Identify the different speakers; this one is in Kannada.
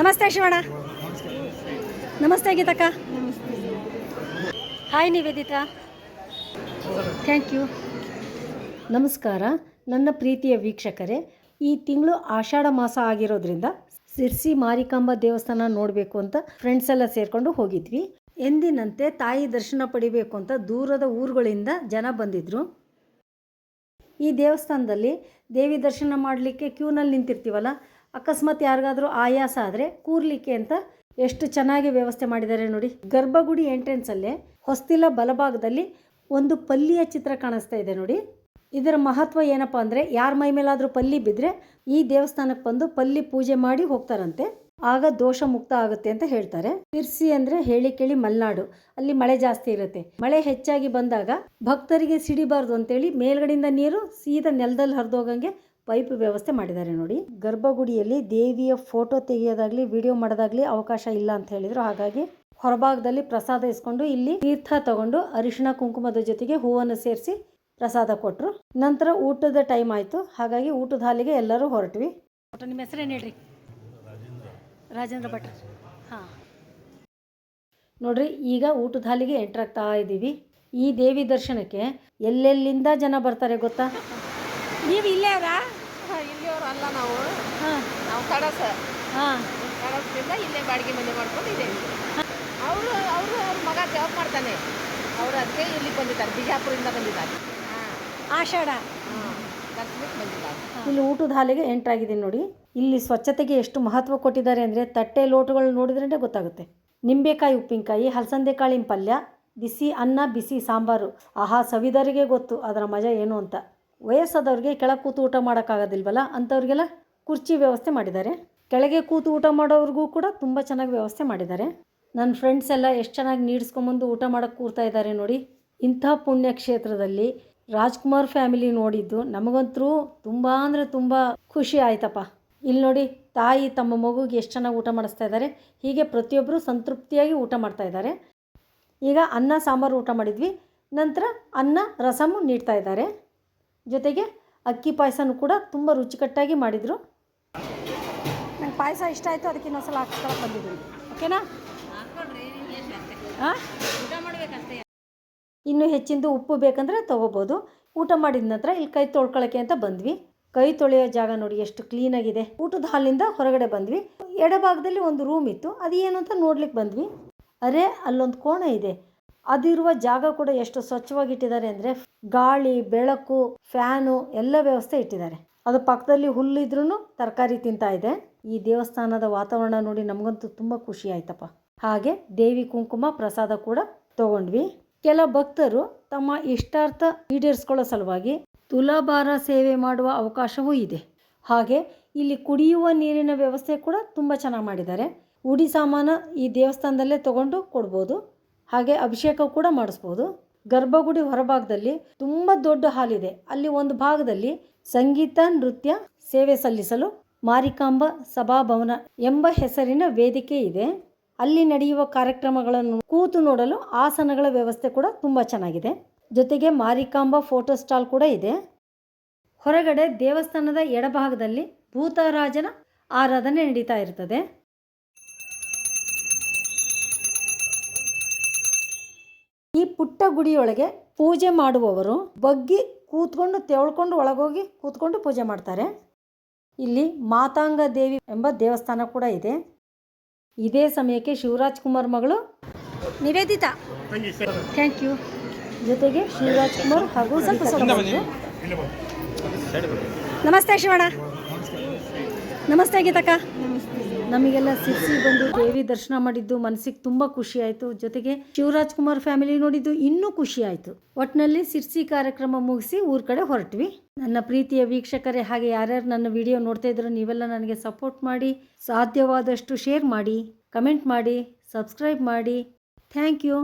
Speaker 1: ನಮಸ್ತೆ ಶಿವಣ್ಣ. ನಮಸ್ತೆ ಗೀತಕ್ಕ. ಹಾಯ್ ನಿವೇದಿತಾ. ಥ್ಯಾಂಕ್ ಯು ನಮಸ್ಕಾರ. ನನ್ನ ಪ್ರೀತಿಯ ವೀಕ್ಷಕರೇ, ಈ ತಿಂಗಳು ಆಷಾಢ ಮಾಸ ಆಗಿರೋದ್ರಿಂದ ಸಿರ್ಸಿ ಮಾರಿಕಾಂಬಾ ದೇವಸ್ಥಾನ ನೋಡಬೇಕು ಅಂತ ಫ್ರೆಂಡ್ಸ್ ಎಲ್ಲ ಸೇರಿಕೊಂಡು ಹೋಗಿದ್ವಿ. ಎಂದಿನಂತೆ ತಾಯಿ ದರ್ಶನ ಪಡಿಬೇಕು ಅಂತ ದೂರದ ಊರುಗಳಿಂದ ಜನ ಬಂದಿದ್ರು. ಈ ದೇವಸ್ಥಾನದಲ್ಲಿ ದೇವಿ ದರ್ಶನ ಮಾಡಲಿಕ್ಕೆ ಕ್ಯೂನಲ್ಲಿ ನಿಂತಿರ್ತೀವಲ್ಲ ಅಕಸ್ಮಾತ್ ಯಾರಿಗಾದರೂ ಆಯಾಸ ಆದರೆ ಕೂರ್ಲಿಕ್ಕೆ ಅಂತ ಎಷ್ಟು ಚೆನ್ನಾಗಿ ವ್ಯವಸ್ಥೆ ಮಾಡಿದ್ದಾರೆ ನೋಡಿ. ಗರ್ಭಗುಡಿ ಎಂಟ್ರೆನ್ಸಲ್ಲೇ ಹೊಸ್ತಿಲ ಬಲಭಾಗದಲ್ಲಿ ಒಂದು ಪಲ್ಲಿಯ ಚಿತ್ರ ಕಾಣಿಸ್ತಾ ಇದೆ ನೋಡಿ. ಇದರ ಮಹತ್ವ ಏನಪ್ಪ ಅಂದರೆ ಯಾರ ಮೈ ಮೇಲಾದರೂ ಪಲ್ಲಿ ಬಿದ್ದರೆ ಈ ದೇವಸ್ಥಾನಕ್ಕೆ ಬಂದು ಪಲ್ಲಿ ಪೂಜೆ ಮಾಡಿ ಹೋಗ್ತಾರಂತೆ. ಆಗ ದೋಷ ಮುಕ್ತ ಆಗುತ್ತೆ ಅಂತ ಹೇಳ್ತಾರೆ. ತಿರ್ಸಿ ಅಂದರೆ ಹೇಳಿ ಕೇಳಿ ಮಲೆನಾಡು. ಅಲ್ಲಿ ಮಳೆ ಜಾಸ್ತಿ ಇರುತ್ತೆ. ಮಳೆ ಹೆಚ್ಚಾಗಿ ಬಂದಾಗ ಭಕ್ತರಿಗೆ ಸಿಡಿಬಾರ್ದು ಅಂತೇಳಿ ಮೇಲ್ಗಡೆಯಿಂದ ನೀರು ಸೀದಾ ನೆಲದಲ್ಲಿ ಹರಿದೋಗಂಗೆ ಪೈಪ್ ವ್ಯವಸ್ಥೆ ಮಾಡಿದ್ದಾರೆ ನೋಡಿ. ಗರ್ಭಗುಡಿಯಲ್ಲಿ ದೇವಿಯ ಫೋಟೋ ತೆಗೆಯೋದಾಗ್ಲಿ ವಿಡಿಯೋ ಮಾಡೋದಾಗ್ಲಿ ಅವಕಾಶ ಇಲ್ಲ ಅಂತ ಹೇಳಿದ್ರು. ಹಾಗಾಗಿ ಹೊರಭಾಗದಲ್ಲಿ ಪ್ರಸಾದ ಇಸ್ಕೊಂಡು ಇಲ್ಲಿ ತೀರ್ಥ ತಗೊಂಡು ಅರಿಶಿಣ ಕುಂಕುಮದ ಜೊತೆಗೆ ಹೂವನ್ನು ಸೇರಿಸಿ ಪ್ರಸಾದ ಕೊಟ್ಟರು ನಂತರ ಊಟದ ಟೈಮ್ ಆಯಿತು. ಹಾಗಾಗಿ ಊಟದ ಹಾಲಿಗೆ ಎಲ್ಲರೂ ಹೊರಟ್ವಿ. ನಿಮ್ಮ ಹೆಸರೇನು ಹೇಳ್ರಿ? ರಾಜೇಂದ್ರ ಭಟ್. ಹಾಂ. ನೋಡ್ರಿ ಈಗ ಊಟದ ಹಾಲಿಗೆ ಎಂಟ್ರ್ ಆಗ್ತಾ ಇದ್ದೀವಿ ಈ ದೇವಿ ದರ್ಶನಕ್ಕೆ ಎಲ್ಲೆಲ್ಲಿಂದ ಜನ ಬರ್ತಾರೆ ಗೊತ್ತಾ? ನೀವು ಇಲ್ಲೇ
Speaker 2: ಇಲ್ಲಿಯವ್ರು ಅಲ್ಲ ನಾವು. ನಾವು ಕಡಸ
Speaker 1: ಹಾಂ.
Speaker 2: ಕಡಸದಿಂದ ಇಲ್ಲೇ ಬಾಡಿಗೆ ಮನೆ ಮಾಡ್ಕೊಂಡು ಇದ್ದೇವೆ ಅವರು ಅವರು ಅವ್ರ ಮಗ ಜಾಬ್ ಮಾಡ್ತಾನೆ. ಅವರು ಅದಕ್ಕೆ ಇಲ್ಲಿ ಬಂದಿದ್ದಾರೆ ಬಿಜಾಪುರದಿಂದ ಬಂದಿದ್ದಾರೆ.
Speaker 1: ಆಷಾಢ. ಇಲ್ಲಿ ಊಟದ ಹಾಲಿಗೆ ಎಂಟ್ರ್ ಆಗಿದ್ದೀನಿ ನೋಡಿ. ಇಲ್ಲಿ ಸ್ವಚ್ಛತೆಗೆ ಎಷ್ಟು ಮಹತ್ವ ಕೊಟ್ಟಿದ್ದಾರೆ ಅಂದರೆ ತಟ್ಟೆ ಲೋಟಗಳು ನೋಡಿದ್ರೆ ಗೊತ್ತಾಗುತ್ತೆ. ನಿಂಬೆಕಾಯಿ ಉಪ್ಪಿನಕಾಯಿ ಹಲಸಂದೆ ಕಾಳಿನ ಪಲ್ಯ ಬಿಸಿ ಅನ್ನ ಬಿಸಿ ಸಾಂಬಾರು. ಆಹಾ ಸವಿದರಿಗೆ ಗೊತ್ತು. ಅದರ ಮಜಾ ಏನು ಅಂತ. ವಯಸ್ಸಾದವ್ರಿಗೆ ಕೆಳಗೆ ಕೂತು ಊಟ ಮಾಡೋಕ್ಕಾಗೋದಿಲ್ವಲ್ಲ, ಅಂಥವ್ರಿಗೆಲ್ಲ ಕುರ್ಚಿ ವ್ಯವಸ್ಥೆ ಮಾಡಿದ್ದಾರೆ. ಕೆಳಗೆ ಕೂತು ಊಟ ಮಾಡೋವ್ರಿಗೂ ಕೂಡ ತುಂಬ ಚೆನ್ನಾಗಿ ವ್ಯವಸ್ಥೆ ಮಾಡಿದ್ದಾರೆ. ನನ್ನ ಫ್ರೆಂಡ್ಸ್ ಎಲ್ಲ ಎಷ್ಟು ಚೆನ್ನಾಗಿ ನೀಡಿಸ್ಕೊಂಬಂದು ಊಟ ಮಾಡೋಕ್ಕೆ ಕೂರ್ತಾ ಇದ್ದಾರೆ ನೋಡಿ. ಇಂಥ ಪುಣ್ಯಕ್ಷೇತ್ರದಲ್ಲಿ ರಾಜ್ಕುಮಾರ್ ಫ್ಯಾಮಿಲಿ ನೋಡಿದ್ದು ನಮಗಂತರೂ ತುಂಬ ಅಂದರೆ ತುಂಬ ಖುಷಿ ಆಯ್ತಪ್ಪ. ಇಲ್ಲಿ ನೋಡಿ, ತಾಯಿ ತಮ್ಮ ಮಗುಗೆ ಎಷ್ಟು ಚೆನ್ನಾಗಿ ಊಟ ಮಾಡಿಸ್ತಾ ಇದ್ದಾರೆ. ಹೀಗೆ ಪ್ರತಿಯೊಬ್ಬರು ಸಂತೃಪ್ತಿಯಾಗಿ ಊಟ ಮಾಡ್ತಾ ಇದ್ದಾರೆ. ಈಗ ಅನ್ನ, ಸಾಂಬಾರು ಊಟ ಮಾಡಿದ್ವಿ. ನಂತರ ಅನ್ನ, ರಸಮು ನೀಡ್ತಾ ಇದ್ದಾರೆ. ಜೊತೆಗೆ ಅಕ್ಕಿ ಪಾಯಸನೂ ಕೂಡ ತುಂಬ ರುಚಿಕಟ್ಟಾಗಿ ಮಾಡಿದರು. ನಂಗೆ ಪಾಯಸ ಇಷ್ಟ ಆಯಿತು ಅದಕ್ಕೆ ಇನ್ನೊಂದ್ಸಲ ಹಾಕ್ಸ್ಕೊಳಕ್ಕೆ ಬಂದಿದ್ದೀನಿ. ಓಕೆನಾ? ಹಾಂ? ಇನ್ನೂ ಹೆಚ್ಚಿಂದು ಉಪ್ಪು ಬೇಕಂದರೆ ತೊಗೋಬೋದು. ಊಟ ಮಾಡಿದ ನಂತರ ಇಲ್ಲಿ ಕೈ ತೊಳ್ಕೊಳ್ಳೋಕ್ಕೆ ಅಂತ ಬಂದ್ವಿ. ಕೈ ತೊಳೆಯೋ ಜಾಗ ನೋಡಿ ಎಷ್ಟು ಕ್ಲೀನಾಗಿದೆ ಊಟದ ಹಾಲಿಂದ ಹೊರಗಡೆ ಬಂದ್ವಿ. ಎಡಭಾಗದಲ್ಲಿ ಒಂದು ರೂಮ್ ಇತ್ತು. ಅದು ಏನು ಅಂತ ನೋಡ್ಲಿಕ್ಕೆ ಬಂದ್ವಿ. ಅರೆ ಅಲ್ಲೊಂದು ಕೋಣ ಇದೆ. ಅದಿರುವ ಜಾಗ ಕೂಡ ಎಷ್ಟು ಸ್ವಚ್ಛವಾಗಿ ಇಟ್ಟಿದ್ದಾರೆ ಅಂದರೆ ಗಾಳಿ, ಬೆಳಕು, ಫ್ಯಾನು ಎಲ್ಲ ವ್ಯವಸ್ಥೆ ಇಟ್ಟಿದ್ದಾರೆ. ಅದು ಪಕ್ಕದಲ್ಲಿ ಹುಲ್ಲಿದ್ರೂ ತರಕಾರಿ ತಿಂತಾ ಇದೆ. ಈ ದೇವಸ್ಥಾನದ ವಾತಾವರಣ ನೋಡಿ ನಮಗಂತೂ ತುಂಬ ಖುಷಿ ಆಯ್ತಪ್ಪ. ಹಾಗೆ ದೇವಿ ಕುಂಕುಮ ಪ್ರಸಾದ ಕೂಡ ತಗೊಂಡ್ವಿ. ಕೆಲ ಭಕ್ತರು ತಮ್ಮ ಇಷ್ಟಾರ್ಥ ಈಡೇರಿಸ್ಕೊಳ್ಳೋ ಸಲುವಾಗಿ ತುಲಾಭಾರ ಸೇವೆ ಮಾಡುವ ಅವಕಾಶವೂ ಇದೆ. ಹಾಗೆ ಇಲ್ಲಿ ಕುಡಿಯುವ ನೀರಿನ ವ್ಯವಸ್ಥೆ ಕೂಡ ತುಂಬ ಚೆನ್ನಾಗಿ ಮಾಡಿದ್ದಾರೆ. ಉಡಿ ಸಾಮಾನು ಈ ದೇವಸ್ಥಾನದಲ್ಲೇ ತಗೊಂಡು ಕೊಡ್ಬೋದು. ಹಾಗೆ ಅಭಿಷೇಕ ಕೂಡ ಮಾಡಿಸ್ಬೋದು. ಗರ್ಭಗುಡಿ ಹೊರಭಾಗದಲ್ಲಿ ತುಂಬ ದೊಡ್ಡ ಹಾಲಿದೆ ಅಲ್ಲಿ ಒಂದು ಭಾಗದಲ್ಲಿ ಸಂಗೀತ, ನೃತ್ಯ ಸೇವೆ ಸಲ್ಲಿಸಲು ಮಾರಿಕಾಂಬ ಸಭಾಭವನ ಎಂಬ ಹೆಸರಿನ ವೇದಿಕೆ ಇದೆ. ಅಲ್ಲಿ ನಡೆಯುವ ಕಾರ್ಯಕ್ರಮಗಳನ್ನು ಕೂತು ನೋಡಲು ಆಸನಗಳ ವ್ಯವಸ್ಥೆ ಕೂಡ ತುಂಬ ಚೆನ್ನಾಗಿದೆ. ಜೊತೆಗೆ ಮಾರಿಕಾಂಬ ಫೋಟೋ ಸ್ಟಾಲ್ ಕೂಡ ಇದೆ. ಹೊರಗಡೆ ದೇವಸ್ಥಾನದ ಎಡಭಾಗದಲ್ಲಿ ಭೂತರಾಜನ ಆರಾಧನೆ ನಡೀತಾ ಇರ್ತದೆ. ಈ ಪುಟ್ಟ ಗುಡಿಯೊಳಗೆ ಪೂಜೆ ಮಾಡುವವರು ಬಗ್ಗಿ ಕೂತ್ಕೊಂಡು ತೆವಳ್ಕೊಂಡು ಒಳಗೋಗಿ ಕೂತ್ಕೊಂಡು ಪೂಜೆ ಮಾಡ್ತಾರೆ. ಇಲ್ಲಿ ಮಾತಾಂಗ ದೇವಿ ಎಂಬ ದೇವಸ್ಥಾನ ಕೂಡ ಇದೆ. ಇದೇ ಸಮಯಕ್ಕೆ ಶಿವರಾಜ್ ಕುಮಾರ್ ಮಗಳು ನಿವೇದಿತಾ. ಥ್ಯಾಂಕ್ ಯು ಜೊತೆಗೆ ಶಿವರಾಜ್ ಕುಮಾರ್ ಹಾಗೂ ಸ್ವಲ್ಪ. ನಮಸ್ತೆ ಶಿವಣ್ಣ. ನಮಸ್ತೆ ಗೀತಕ್ಕ. ನಮಗೆಲ್ಲ ಸಿರ್ಸಿ ಬಂದು ದೇವಿ ದರ್ಶನ ಮಾಡಿದ್ದು ಮನಸ್ಸಿಗೆ ತುಂಬ ಖುಷಿ ಆಯಿತು. ಜೊತೆಗೆ ಶಿವರಾಜ್ ಕುಮಾರ್ ಫ್ಯಾಮಿಲಿ ನೋಡಿದ್ದು ಇನ್ನೂ ಖುಷಿ ಆಯಿತು. ಒಟ್ಟಿನಲ್ಲಿ ಸಿರ್ಸಿ ಕಾರ್ಯಕ್ರಮ ಮುಗಿಸಿ ಊರ ಕಡೆ ಹೊರಟ್ವಿ. ನನ್ನ ಪ್ರೀತಿಯ ವೀಕ್ಷಕರೇ, ಹಾಗೆ ಯಾರ್ಯಾರು ನನ್ನ ವಿಡಿಯೋ ನೋಡ್ತಾ ಇದ್ರು ನೀವೆಲ್ಲ ನನಗೆ ಸಪೋರ್ಟ್ ಮಾಡಿ, ಸಾಧ್ಯವಾದಷ್ಟು ಶೇರ್ ಮಾಡಿ ಕಮೆಂಟ್ ಮಾಡಿ ಸಬ್ಸ್ಕ್ರೈಬ್ ಮಾಡಿ. Thank you